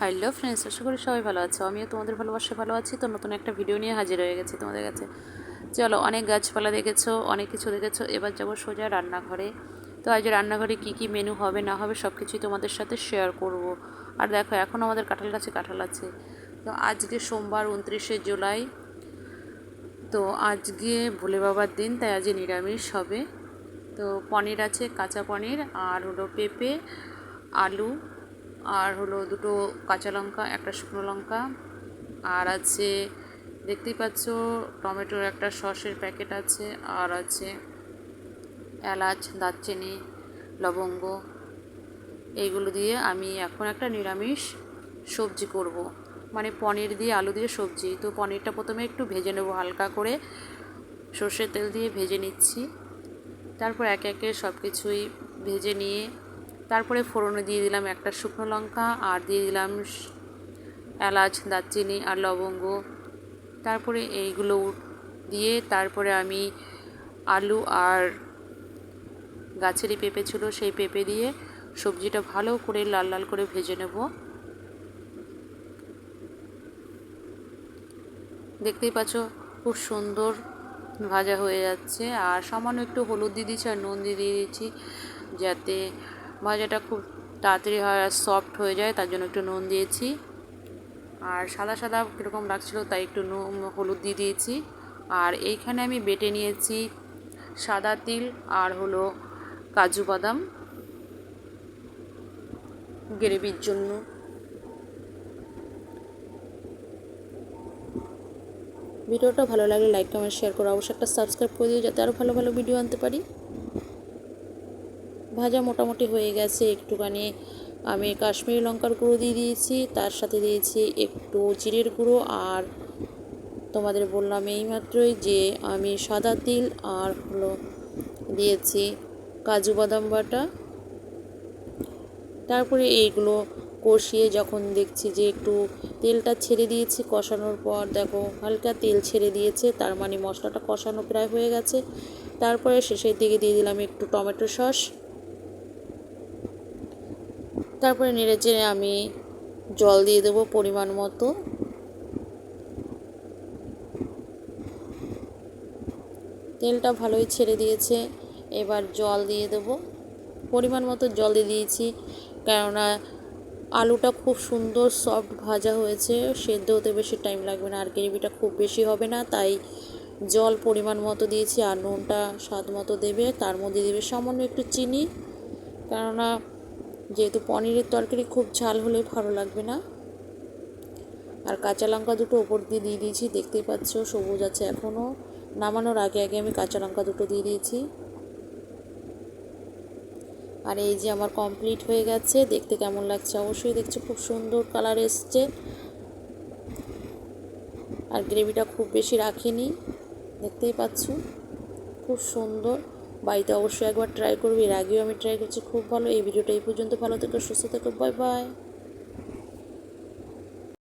Hello friends আশা করি সবাই ভালো আছো। আমিও তোমাদের ভালোবাসে ভালো আছি। তো নতুন একটা ভিডিও নিয়ে হাজির হয়ে গেছি তোমাদের কাছে। চলো, অনেক গাছপালা দেখেছ, অনেক কিছু দেখেছ। এবার যাব সোজা রান্নাঘরে। তো আজ রান্নাঘরে কি কি মেনু হবে, না হবে সব কিছুই তোমাদের সাথে শেয়ার করব। আর দেখো, এখন আমাদের কাঁঠাল গাছে কাঁঠাল আছে। তো আজকে সোমবার উনত্রিশে জুলাই। তো আজকে ভোলে বাবার দিন, তাই আজকে নিরামিষ হবে। তো পনির আছে, কাঁচা পনির, আর হলো পেঁপে, আলু আর হলো দুটো কাঁচা লঙ্কা, একটা শুকনো লঙ্কা। আর আছে, দেখতেই পাচ্ছ, টমেটোর একটা সসের প্যাকেট আছে, আর আছে এলাচ, দারচিনি, লবঙ্গ। এইগুলো দিয়ে আমি এখন একটা নিরামিষ সবজি করব। মানে পনির দিয়ে আলু দিয়ে সবজি। তো পনিরটা প্রথমে একটু ভেজে নেব হালকা করে। সর্ষের তেল দিয়ে ভেজে নিচ্ছি। তারপর একে একে সব কিছুই ভেজে নিয়ে তারপরে ফোড়নে দিয়ে দিলাম একটা শুকনো লঙ্কা, আর দিয়ে দিলাম এলাচ, দারচিনি আর লবঙ্গ। তারপরে এইগুলো দিয়ে তারপরে আমি আলু আর গাছেরই পেঁপে ছিল সেই পেঁপে দিয়ে সবজিটা ভালো করে লাল লাল করে ভেজে নেব। দেখতেই পাচ্ছ খুব সুন্দর ভাজা হয়ে যাচ্ছে। আর সামান্য একটু হলুদ দিয়ে দিচ্ছি আর নুন দিয়ে দিয়ে দিচ্ছি যাতে ভাজাটা খুব তাড়াতাড়ি হয় আর সফট হয়ে যায়, তার জন্য একটু নুন দিয়েছি। আর সাদা সাদা কীরকম লাগছিল তাই একটু নুন, হলুদ দিয়ে দিয়েছি। আর এইখানে আমি বেটে নিয়েছি সাদা তিল আর হলো কাজু বাদাম। গ্রেভির জন্য। ভিডিওটা ভালো লাগলে লাইক কমেন্ট শেয়ার করো। অবশ্যই একটা সাবস্ক্রাইব করে দিও যাতে আরও ভালো ভালো ভিডিও আনতে পারি। ভাজা মোটামুটি হয়ে গেছে, একটুখানি আমি কাশ্মীরি লঙ্কার গুঁড়ো দিয়ে দিয়েছি, তার সাথে দিয়েছি একটু জিরের গুঁড়ো আর তোমাদের বললাম এইমাত্রই যে আমি সাদা তিল আর হলো দিয়েছি কাজু বাদাম বাটা। তারপরে এইগুলো কষিয়ে যখন দেখছি যে একটু তেলটা ছেড়ে দিয়েছি কষানোর পর, দেখো হালকা তেল ছেড়ে দিয়েছে, তার মানে মশলাটা কষানো প্রায় হয়ে গেছে। তারপরে শেষের দিকে দিয়ে দিলাম একটু টমেটো সস। তারপরে নেড়ে চেড়ে আমি জল দিয়ে দেবো পরিমাণ মতো। তেলটা ভালোই ছেড়ে দিয়েছে, এবার জল দিয়ে দেবো। পরিমাণ মতো জল দিয়ে দিয়েছি, কেননা আলুটা খুব সুন্দর সফট ভাজা হয়েছে, সেদ্ধ হতে বেশি টাইম লাগবে না, আর গ্রেভিটা খুব বেশি হবে না, তাই জল পরিমাণ মতো দিয়েছি, আর নুনটা স্বাদ মতো দেবে, তার মধ্যে দেবে সামান্য একটু চিনি, কেননা যেহেতু পনিরের তরকারি খুব ঝাল হলে ভালো লাগবে না। আর কাঁচা লঙ্কা দুটো ওপর দিয়ে দিয়ে দিয়েছি, দেখতেই পাচ্ছ সবুজ আছে এখনও নামানোর আগে আগে আমি কাঁচা লঙ্কা দুটো দিয়ে দিয়েছি। আর এই যে আমার কমপ্লিট হয়ে গেছে, দেখতে কেমন লাগছে? অবশ্যই দেখছ, খুব সুন্দর কালার এসছে। আর গ্রেভিটা খুব বেশি রাখিনি, দেখতেই পাচ্ছ, খুব সুন্দর। বাড়িতে অবশ্যই একবার ট্রাই করবি। এর আগেও আমি ট্রাই করছি। খুব ভালো। এই ভিডিওটা এই পর্যন্ত। ভালো থেকো, সুস্থ থেকো। Bye bye